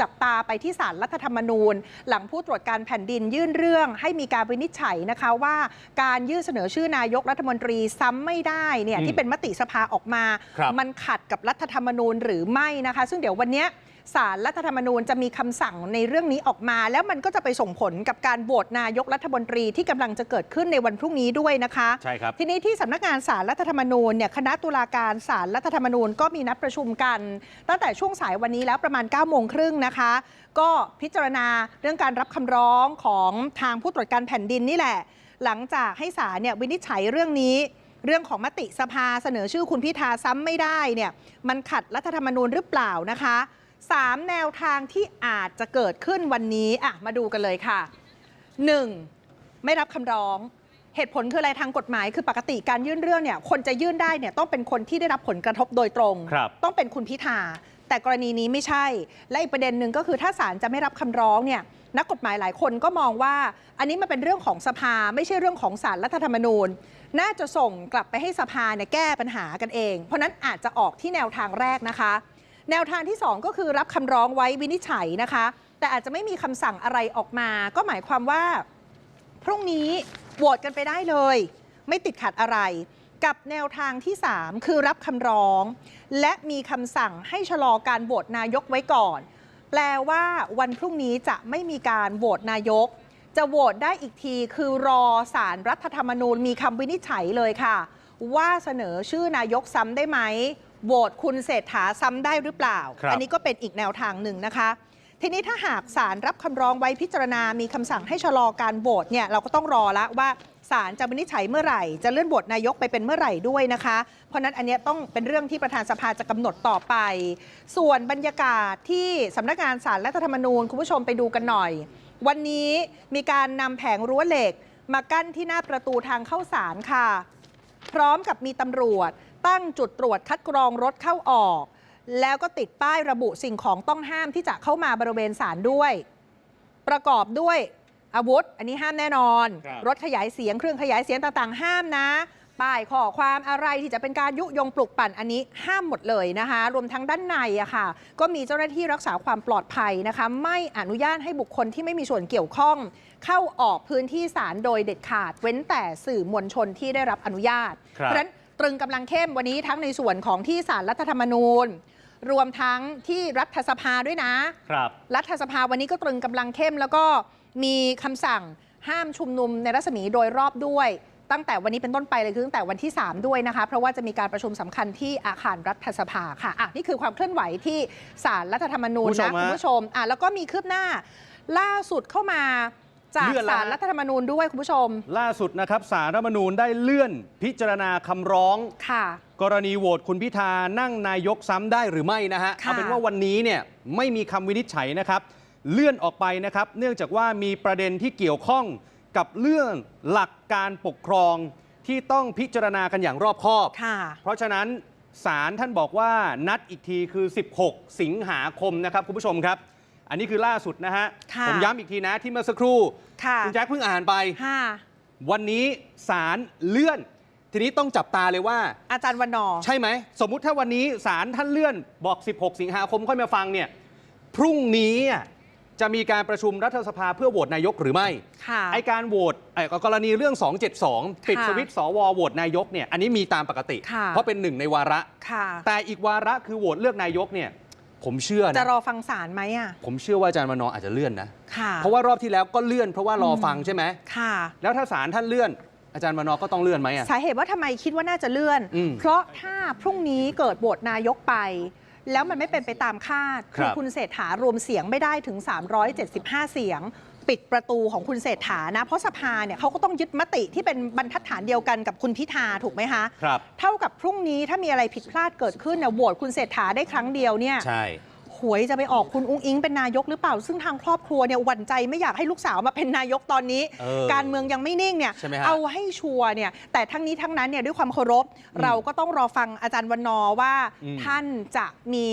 จับตาไปที่ศาลรัฐธรรมนูญ หลังผู้ตรวจการแผ่นดินยื่นเรื่องให้มีการวินิจฉัยนะคะว่าการยื่นเสนอชื่อนายกรัฐมนตรีซ้ำไม่ได้เนี่ยอืมที่เป็นมติสภาออกมาครับมันขัดกับรัฐธรรมนูญหรือไม่นะคะ ซึ่งเดี๋ยววันเนี้ยศาลรัฐธรรมนูญจะมีคำสั่งในเรื่องนี้ออกมา แล้วมันก็จะไปส่งผลกับการโหวตนายกรัฐมนตรีที่กำลังจะเกิดขึ้นในวันพรุ่งนี้ด้วยนะคะใช่ครับทีนี้ที่สำนักงานสารรัฐธรรมนูญเนี่ยคณะตุลาการสารรัฐธรรมนูญก็มีนัดประชุมกัน ตั้งแต่ช่วงสายวันนี้แล้วประมาณ9ก้าโมงครึ่งนะคะ ก็พิจารณาเรื่องการรับคำร้องของทางผู้ตรวจการแผ่นดินนี่แหละ หลังจากให้ศาลเนี่ยวินิจฉัยเรื่องนี้เรื่องของมติสภาเสนอชื่อคุณพิธาซ้ำไม่ได้เนี่ยมันขัดรัฐธรรมนูญหรือเปล่านะคะสามแนวทางที่อาจจะเกิดขึ้นวันนี้อะมาดูกันเลยค่ะ 1. ไม่รับคำร้อง เหตุผลคืออะไรทางกฎหมายคือปกติการยื่นเรื่องเนี่ยคนจะยื่นได้เนี่ยต้องเป็นคนที่ได้รับผลกระทบโดยตรงครับต้องเป็นคุณพิธา แต่กรณีนี้ไม่ใช่ และอีกประเด็นหนึ่งก็คือถ้าศาลจะไม่รับคำร้องเนี่ยนักกฎหมายหลายคนก็มองว่า อันนี้มันเป็นเรื่องของสภาไม่ใช่เรื่องของศาลรัฐธรรมนูญ น่าจะส่งกลับไปให้สภาเนี่ยแก้ปัญหากันเอง เพราะนั้นอาจจะออกที่แนวทางแรกนะคะ แนวทางที่ 2 ก็คือรับคำร้องไว้วินิจฉัยนะคะ แต่อาจจะไม่มีคำสั่งอะไรออกมา ก็หมายความว่า พรุ่งนี้โหวตกันไปได้เลย ไม่ติดขัดอะไร กับแนวทางที่ 3 คือรับคำร้อง และมีคำสั่งให้ชะลอการโหวตนายกไว้ก่อน แปลว่าวันพรุ่งนี้จะไม่มีการโหวตนายก จะโหวตได้อีกทีคือรอสารรัฐธรรมนูญมีคำวินิจฉัยเลยค่ะ ว่าเสนอชื่อนายกซ้ำได้ไหมโหวตคุณเศรษฐาซ้ำได้หรือเปล่าครับอันี้ก็เป็นอีกแนวทางหนึ่งนะคะ ทีนี้ถ้าหากศาลรับคำร้องไว้พิจารณา มีคำสั่งให้ชะลอการโหวตเนี่ยเราก็ต้องรอละว่าศาลจะวินิจฉัยเมื่อไหร่ จะเลื่อนโหวตนายกไปเป็นเมื่อไหร่ด้วยนะคะ เพราะนั้นอันนี้ต้องเป็นเรื่องที่ประธานสภาจะกำหนดต่อไป ส่วนบรรยากาศที่สำนักงานศาลรัฐธรรมนูญคุณผู้ชมไปดูกันหน่อย วันนี้มีการนำแผงรั้วเหล็ก มากั้นที่หน้าประตูทางเข้าศาลค่ะ พร้อมกับมีตำรวจตั้งจุดตรวจคัดกรองรถเข้าออก แล้วก็ติดป้ายระบุสิ่งของต้องห้ามที่จะเข้ามาบริเวณศาลด้วย ประกอบด้วยอาวุธ อันนี้ห้ามแน่นอน ครับ รถขยายเสียงเครื่องขยายเสียงต่างๆ ห้ามนะ ป้ายข้อความอะไรที่จะเป็นการยุยงปลุกปั่นอันนี้ห้ามหมดเลยนะคะ รวมทั้งด้านในอะค่ะ ก็มีเจ้าหน้าที่รักษาความปลอดภัยนะคะ ไม่อนุญาตให้บุคคลที่ไม่มีส่วนเกี่ยวข้อง เข้าออกพื้นที่ศาลโดยเด็ดขาด เว้นแต่สื่อมวลชนที่ได้รับอนุญาต ครับ เพราะฉะนั้นตรึงกำลังเข้มวันนี้ทั้งในส่วนของที่ศาลรัฐธรรมนูญ รวมทั้งที่รัฐสภาด้วยนะ ครับ รัฐสภาวันนี้ก็ตรึงกำลังเข้ม แล้วก็มีคำสั่งห้ามชุมนุมในรัศมีโดยรอบด้วย ตั้งแต่วันนี้เป็นต้นไปเลยคือตั้งแต่วันที่ 3 ด้วยนะคะ เพราะว่าจะมีการประชุมสำคัญที่อาคารรัฐสภาค่ะอะนี่คือความเคลื่อนไหวที่ศาลรัฐธรรมนูญคุณผู้ชนะมฮะคุณผู้ชมอะแล้วก็มีคืบหน้าล่าสุดเข้ามา จากเลื่อนแล้วศาลฮะรัฐธรรมนูญด้วยคุณผู้ชม ล่าสุดนะครับสารรัฐธรรมนูญได้เลื่อนพิจารณาคำร้องค่ะ กรณีโหวตคุณพิธานั่งนายกซ้ำได้หรือไม่นะฮะค่ะ เอาเป็นว่าวันนี้เนี่ยไม่มีคำวินิจฉัยนะครับ เลื่อนออกไปนะครับ เนื่องจากว่ามีประเด็นที่เกี่ยวข้องกับเรื่องหลักการปกครองที่ต้องพิจารณากันอย่างรอบคอบ ค่ะ เพราะฉะนั้นศาลท่านบอกว่านัดอีกทีคือ 16 สิงหาคมนะครับคุณผู้ชมครับ อันนี้คือล่าสุดนะฮะ ค่ะผมย้ำอีกทีนะที่เมื่อสักครู่ค่ะคุณแจ็คเพิ่งอ่านไปค่ะวันนี้ศาลเลื่อน ทีนี้ต้องจับตาเลยว่า อาจารย์วันนอร์ ใช่ไหม สมมุติถ้าวันนี้ศาลท่านเลื่อนบอก 16 สิงหาคมค่อยมาฟังเนี่ย พรุ่งนี้อะจะมีการประชุมรัฐสภาเพื่อโหวตนายกหรือไม่ ค่ะ ไอการโหวตไอ้กรณีเรื่อง 272 ปิดค่ะสวิตช์สวโหวตนายกเนี่ยอันนี้มีตามปกติ ค่ะ เพราะเป็นหนึ่งในวาระ ค่ะ แต่อีกวาระคือโหวตเลือกนายกเนี่ย ผมเชื่อจะนะรอฟังศาลไหมอะผมเชื่อว่าอาจารย์มนออาจจะเลื่อนนะค่ะ เพราะว่ารอบที่แล้วก็เลื่อนเพราะว่ารอฟังใช่ไหมค่ะ แล้วถ้าศาลท่านเลื่อน อาจารย์มนอก็ต้องเลื่อนไหมอะ สาเหตุว่าทำไมคิดว่าน่าจะเลื่อน อืมเพราะถ้าพรุ่งนี้เกิดโหวตนายกไป แล้วมันไม่เป็นไปตามคาดครับ คุณเศรษฐารวมเสียงไม่ได้ถึง 375 เสียง ปิดประตูของคุณเศรษฐานะ เพราะสภาเนี่ยเขาก็ต้องยึดมติที่เป็นบรรทัดฐานเดียวกันกับคุณพิธาถูกไหมคะครับเท่ากับพรุ่งนี้ถ้ามีอะไรผิดพลาดเกิดขึ้นเนี่ยโหวตคุณเศรษฐาได้ครั้งเดียวเนี่ยใช่หวยจะไปออกคุณอุ้งอิงเป็นนายกหรือเปล่า ซึ่งทางครอบครัวเนี่ยหวั่นใจไม่อยากให้ลูกสาวมาเป็นนายกตอนนี้เออการเมืองยังไม่นิ่งเนี่ยใช่ไหมฮะเอาให้ชัวร์เนี่ยแต่ทั้งนี้ทั้งนั้นเนี่ยด้วยความเคารพอืมเราก็ต้องรอฟังอาจารย์วันนอร์ว่าอืมท่านจะมี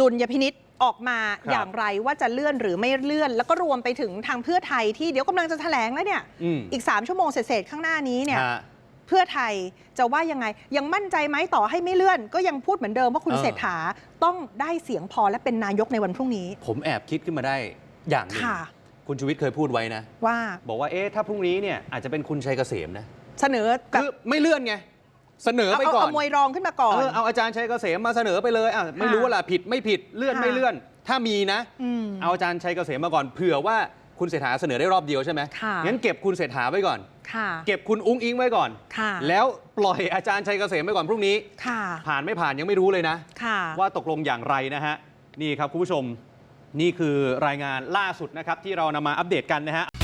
ดุลยพินิษ ออกมาครับอย่างไรว่าจะเลื่อนหรือไม่เลื่อน แล้วก็รวมไปถึงทางเพื่อไทยที่เดี๋ยวกำลังจะแถลงแล้วเนี่ยอืมอีก3 ชั่วโมงเศษๆข้างหน้านี้เนี่ย ฮะ เพื่อไทยจะว่ายังไง ยังมั่นใจไหมต่อให้ไม่เลื่อน ก็ยังพูดเหมือนเดิมว่าคุณเออ เศรษฐาต้องได้เสียงพอและเป็นนายกในวันพรุ่งนี้ ผมแอบคิดขึ้นมาได้อย่างหนึ่งค่ะ คุณชูวิทย์เคยพูดไว้นะ ว่าบอกว่าเอ๊ะถ้าพรุ่งนี้เนี่ยอาจจะเป็นคุณชัยเกษมนะ เสนอแบบ คือไม่เลื่อนไง เสนอเอาไปเอาก่อนเอามวยรองขึ้นมาก่อน เออเอาอาจารย์ชัยเกษมมาเสนอไปเลยอะไม่รู้ว่าล่ะผิดไม่ผิดเลื่อนค่ะไม่เลื่อน ถ้ามีนะมเอาอาจารย์ชัยเกษมมาก่อนเผื่อว่าคุณเศรษฐาเสนอได้รอบเดียวใช่ไหมค่ะงั้นเก็บคุณเศรษฐาไว้ก่อนค่ะเก็บคุณอุ้งอิงไว้ก่อนค่ะแล้วปล่อยอาจารย์ชัยเกษมไปก่อนพรุ่งนี้ค่ะผ่านไม่ผ่านยังไม่รู้เลยนะค่ะว่าตกลงอย่างไรนะฮะ นี่ครับคุณผู้ชม นี่คือรายงานล่าสุดนะครับที่เรานำมาอัปเดตกันนะฮะ